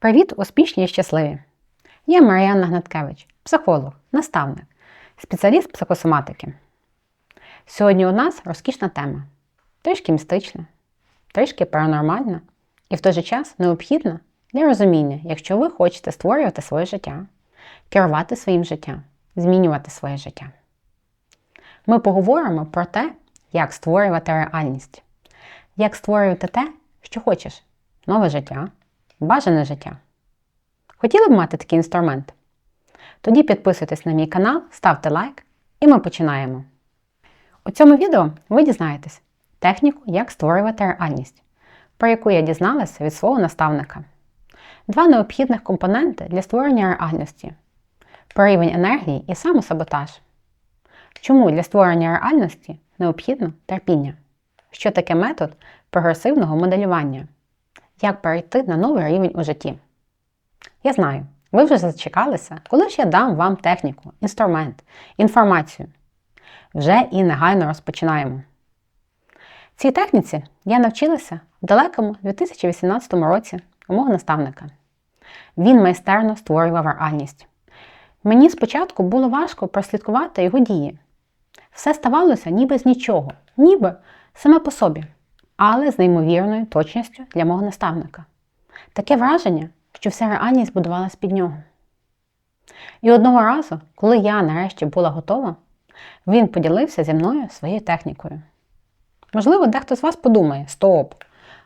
Привіт, успішні і щасливі! Я Мар'яна Гнаткевич, психолог, наставник, спеціаліст психосоматики. Сьогодні у нас розкішна тема, трішки містична, трішки паранормальна і в той же час необхідна для розуміння, якщо ви хочете створювати своє життя, керувати своїм життям, змінювати своє життя. Ми поговоримо про те, як створювати реальність, як створювати те, що хочеш, нове життя, бажане життя. Хотіли б мати такий інструмент? Тоді підписуйтесь на мій канал, ставте лайк, і ми починаємо. У цьому відео ви дізнаєтесь техніку, як створювати реальність, про яку я дізналася від свого наставника. Два необхідних компоненти для створення реальності прорівень енергії і самосаботаж. Чому для створення реальності необхідно терпіння? Що таке метод прогресивного моделювання? Як перейти на новий рівень у житті? Я знаю, ви вже зачекалися, коли ж я дам вам техніку, інструмент, інформацію. Вже і негайно розпочинаємо. Цій техніці я навчилася в далекому 2018 році у мого наставника. Він майстерно створював реальність. Мені спочатку було важко прослідкувати його дії. Все ставалося ніби з нічого, ніби саме по собі, але з неймовірною точністю для мого наставника. Таке враження, що вся реальність будувалась під нього. І одного разу, коли я нарешті була готова, він поділився зі мною своєю технікою. Можливо, дехто з вас подумає: стоп!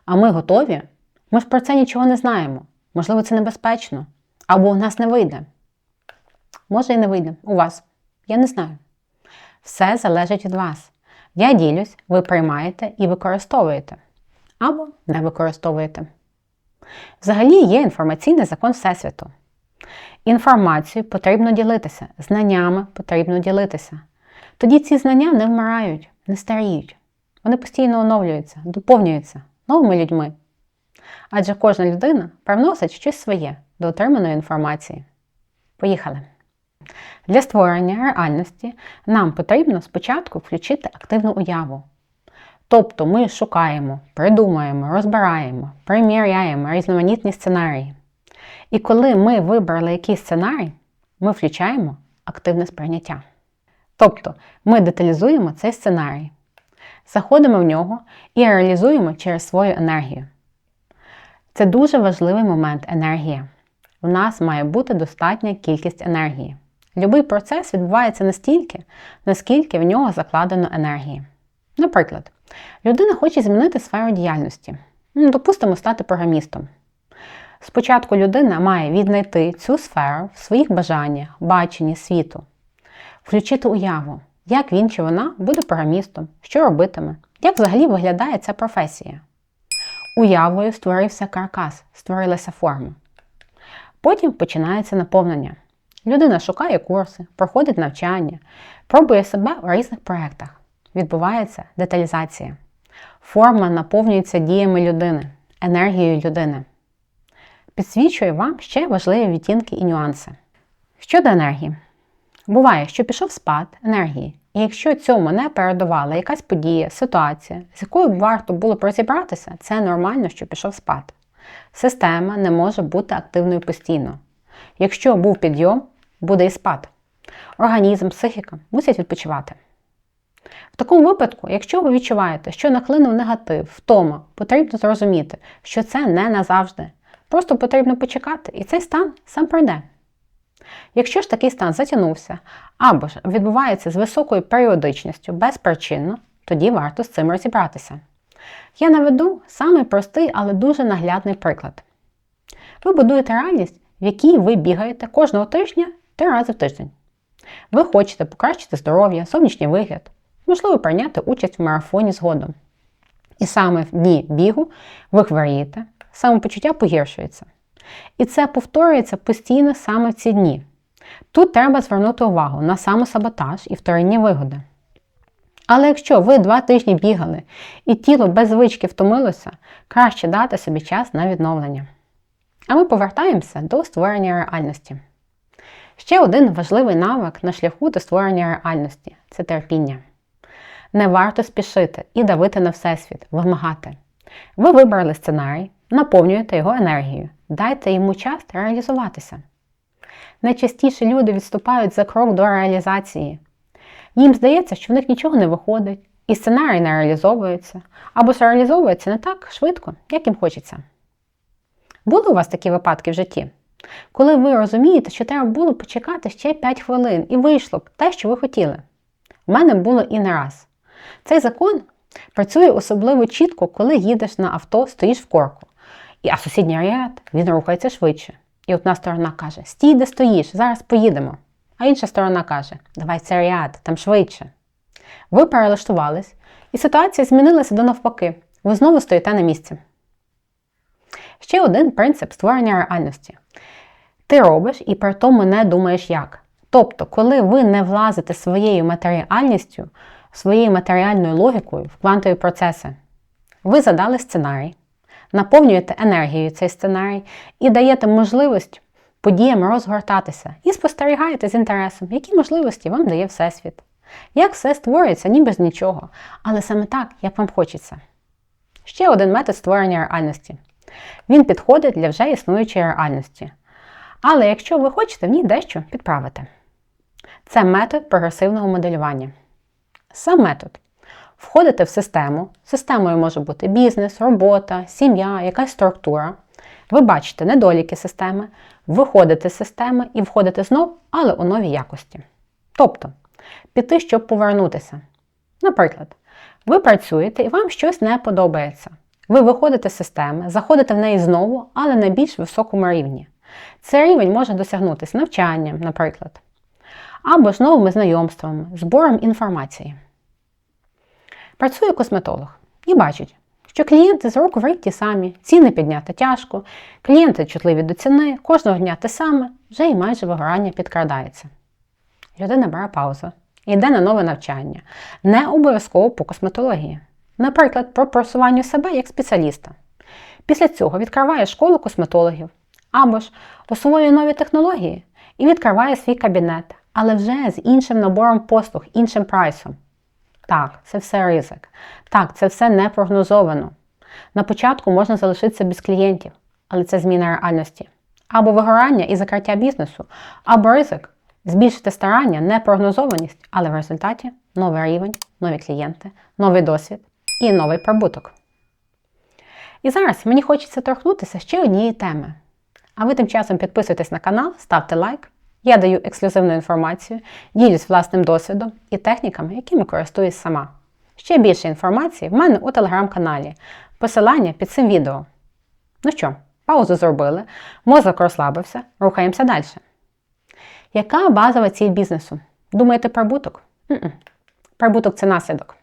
А ми готові? Ми ж про це нічого не знаємо. Можливо, це небезпечно, або у нас не вийде. Може і не вийде у вас. Я не знаю. Все залежить від вас. Я ділюсь, ви приймаєте і використовуєте, або не використовуєте. Взагалі є інформаційний закон Всесвіту. Інформацією потрібно ділитися, знаннями потрібно ділитися. Тоді ці знання не вмирають, не старіють. Вони постійно оновлюються, доповнюються новими людьми. Адже кожна людина привносить щось своє до отриманої інформації. Поїхали! Для створення реальності нам потрібно спочатку включити активну уяву. Тобто ми шукаємо, придумаємо, розбираємо, приміряємо різноманітні сценарії. І коли ми вибрали якийсь сценарій, ми включаємо активне сприйняття. Тобто ми деталізуємо цей сценарій, заходимо в нього і реалізуємо через свою енергію. Це дуже важливий момент енергія. У нас має бути достатня кількість енергії. Любий процес відбувається настільки, наскільки в нього закладено енергії. Наприклад, людина хоче змінити сферу діяльності, допустимо, стати програмістом. Спочатку людина має віднайти цю сферу в своїх бажаннях, баченні світу, включити уяву, як він чи вона буде програмістом, що робитиме, як взагалі виглядає ця професія. Уявою створився каркас, створилася форма. Потім починається наповнення. Людина шукає курси, проходить навчання, пробує себе у різних проєктах. Відбувається деталізація. Форма наповнюється діями людини, енергією людини. Підсвічую вам ще важливі відтінки і нюанси. Щодо енергії, буває, що пішов спад енергії, і якщо цьому не передувала якась подія, ситуація, з якою варто було б розібратися, це нормально, що пішов спад. Система не може бути активною постійно. Якщо був підйом, буде і спад. Організм, психіка мусять відпочивати. В такому випадку, якщо ви відчуваєте, що нахлинув негатив, втома, потрібно зрозуміти, що це не назавжди. Просто потрібно почекати, і цей стан сам пройде. Якщо ж такий стан затягнувся або ж відбувається з високою періодичністю безпричинно, тоді варто з цим розібратися. Я наведу самий простий, але дуже наглядний приклад. Ви будуєте реальність, в якій ви бігаєте кожного тижня три рази в тиждень. Ви хочете покращити здоров'я, зовнішній вигляд, можливо, прийняти участь в марафоні згодом. І саме в дні бігу ви хворієте, самопочуття погіршується. І це повторюється постійно саме в ці дні. Тут треба звернути увагу на самосаботаж і вторинні вигоди. Але якщо ви два тижні бігали і тіло без звички втомилося, краще дати собі час на відновлення. А ми повертаємося до створення реальності. Ще один важливий навик на шляху до створення реальності це терпіння. Не варто спішити і давити на Всесвіт, вимагати. Ви вибрали сценарій, наповнюєте його енергією, Дайте йому час реалізуватися. Найчастіше люди відступають за крок до реалізації. Їм здається, що в них нічого не виходить, і сценарій не реалізовується, або ж реалізовується не так швидко, як їм хочеться. Були у вас такі випадки в житті? Коли ви розумієте, що треба було почекати ще 5 хвилин і вийшло б те, що ви хотіли. У мене було і не раз. Цей закон працює особливо чітко, коли їдеш на авто, стоїш в корку. А сусідній ряд він рухається швидше. І одна сторона каже: Стій, де стоїш, зараз поїдемо. А інша сторона каже, давай це ряд, там швидше. Ви перелаштувались, і ситуація змінилася до навпаки. Ви знову стоїте на місці. Ще один принцип створення реальності. Ти робиш і при тому не думаєш як. Тобто, коли ви не влазите своєю матеріальністю, своєю матеріальною логікою в квантові процеси, ви задали сценарій, наповнюєте енергією цей сценарій і даєте можливість подіям розгортатися і спостерігаєте з інтересом, які можливості вам дає Всесвіт. Як все створюється, ніби з нічого, але саме так, як вам хочеться. Ще один метод створення реальності. Він підходить для вже існуючої реальності. Але якщо ви хочете в ній дещо підправити. Це метод прогресивного моделювання. Сам метод. Входите в систему. Системою може бути бізнес, робота, сім'я, якась структура. Ви бачите недоліки системи, виходите з системи і входите знов, але у новій якості. Тобто, піти, щоб повернутися. Наприклад, ви працюєте і вам щось не подобається. Ви виходите з системи, заходите в неї знову, але на більш високому рівні. Цей рівень може досягнутися навчанням, наприклад, або ж новими знайомствами, збором інформації. Працює косметолог і бачить, що клієнти з року в рік ті самі, ціни підняти тяжко, клієнти чутливі до ціни, кожного дня те саме, вже і майже вигорання підкрадається. Людина бере паузу і йде на нове навчання, не обов'язково по косметології. Наприклад, про просування себе як спеціаліста. Після цього відкриває школу косметологів або ж освоює нові технології і відкриває свій кабінет, але вже з іншим набором послуг, іншим прайсом. Так, це все ризик. Так, це все не прогнозовано. На початку можна залишитися без клієнтів, але це зміна реальності. Або вигорання і закриття бізнесу, або ризик збільшити старання, непрогнозованість, але в результаті новий рівень, нові клієнти, новий досвід і новий прибуток. І зараз мені хочеться торкнутися ще однієї теми. А ви тим часом підписуйтесь на канал, ставте лайк. Я даю ексклюзивну інформацію, ділюсь власним досвідом і техніками, якими користуюсь сама. Ще більше інформації в мене у телеграм-каналі. Посилання під цим відео. Ну що, паузу зробили, мозок розслабився, рухаємося далі. Яка базова ціль бізнесу? Думаєте прибуток? Н-н. Прибуток це наслідок.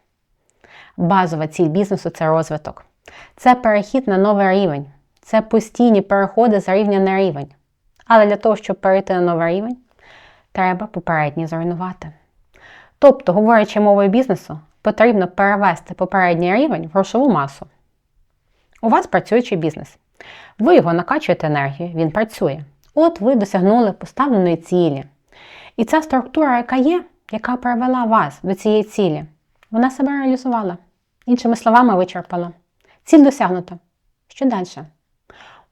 Базова ціль бізнесу це розвиток. Це перехід на новий рівень. Це постійні переходи з рівня на рівень. Але для того, щоб перейти на новий рівень, треба попередній зруйнувати. Тобто, говорячи мовою бізнесу, потрібно перевести попередній рівень в грошову масу. У вас працюючий бізнес. Ви його накачуєте енергію, він працює. От ви досягнули поставленої цілі. І ця структура, яка є, яка привела вас до цієї цілі, вона себе реалізувала. Іншими словами, вичерпала. Ціль досягнута. Що далі?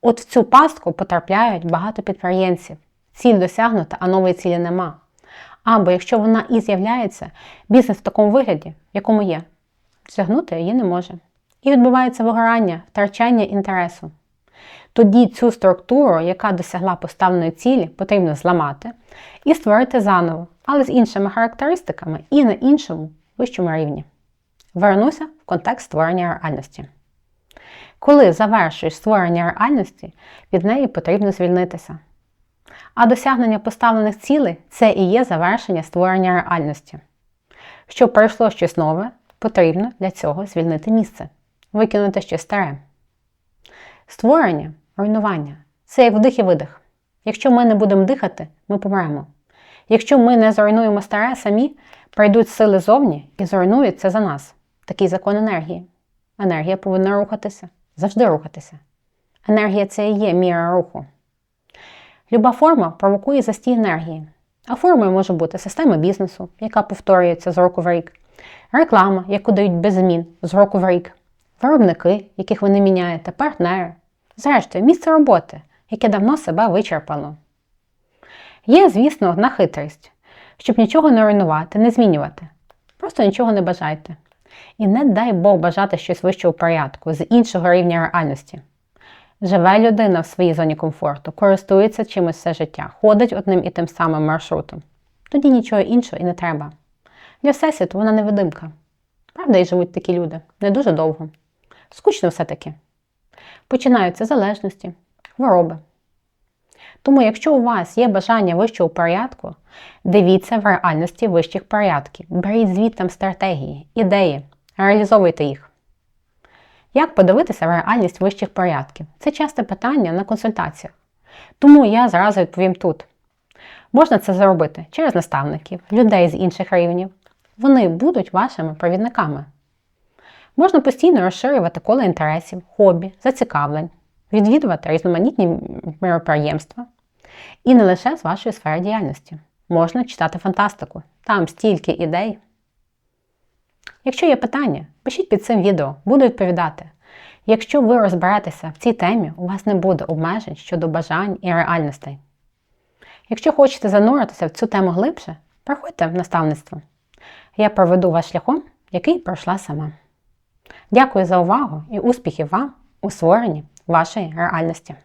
От в цю пастку потрапляють багато підприємців. Ціль досягнута, а нової цілі нема. Або якщо вона і з'являється, бізнес в такому вигляді, в якому є, досягнути її не може. І відбувається вигорання, втрачання інтересу. Тоді цю структуру, яка досягла поставленої цілі, потрібно зламати і створити заново, але з іншими характеристиками і на іншому вищому рівні. Вернуся в контекст створення реальності. Коли завершуєш створення реальності, від неї потрібно звільнитися. А досягнення поставлених цілей це і є завершення створення реальності. Щоб пройшло щось нове, потрібно для цього звільнити місце, викинути щось старе. Створення, руйнування це як вдих і видих. Якщо ми не будемо дихати, ми помремо. Якщо ми не зруйнуємо старе самі, прийдуть сили зовні і зруйнують це за нас. Такий закон енергії. Енергія повинна рухатися, завжди рухатися. Енергія це і є міра руху. Люба форма провокує застій енергії. А формою може бути система бізнесу, яка повторюється з року в рік, реклама, яку дають без змін з року в рік, виробники, яких ви не міняєте, партнери. Зрештою, місце роботи, яке давно себе вичерпало. Є, звісно, одна хитрість, щоб нічого не руйнувати, не змінювати. Просто нічого не бажайте. І не дай Бог бажати щось вищого порядку з іншого рівня реальності. Живе людина в своїй зоні комфорту, користується чимось все життя, ходить одним і тим самим маршрутом. Тоді нічого іншого і не треба. Для Всесвіту вона невидимка. Правда, і живуть такі люди не дуже довго. Скучно все-таки. Починаються залежності, хвороби. Тому, якщо у вас є бажання вищого порядку, дивіться в реальності вищих порядків, беріть звідти стратегії, ідеї, реалізовуйте їх. Як подивитися в реальність вищих порядків? Це часте питання на консультаціях. Тому я зразу відповім тут. Можна це зробити через наставників, людей з інших рівнів. Вони будуть вашими провідниками. Можна постійно розширювати коло інтересів, хобі, зацікавлень, відвідувати різноманітні мероприємства. І не лише з вашої сфери діяльності. Можна читати фантастику. Там стільки ідей. Якщо є питання, пишіть під цим відео, буду відповідати. Якщо ви розберетеся в цій темі, у вас не буде обмежень щодо бажань і реальностей. Якщо хочете зануритися в цю тему глибше, приходьте в наставництво. Я проведу вас шляхом, який пройшла сама. Дякую за увагу і успіхів вам у створенні вашої реальності.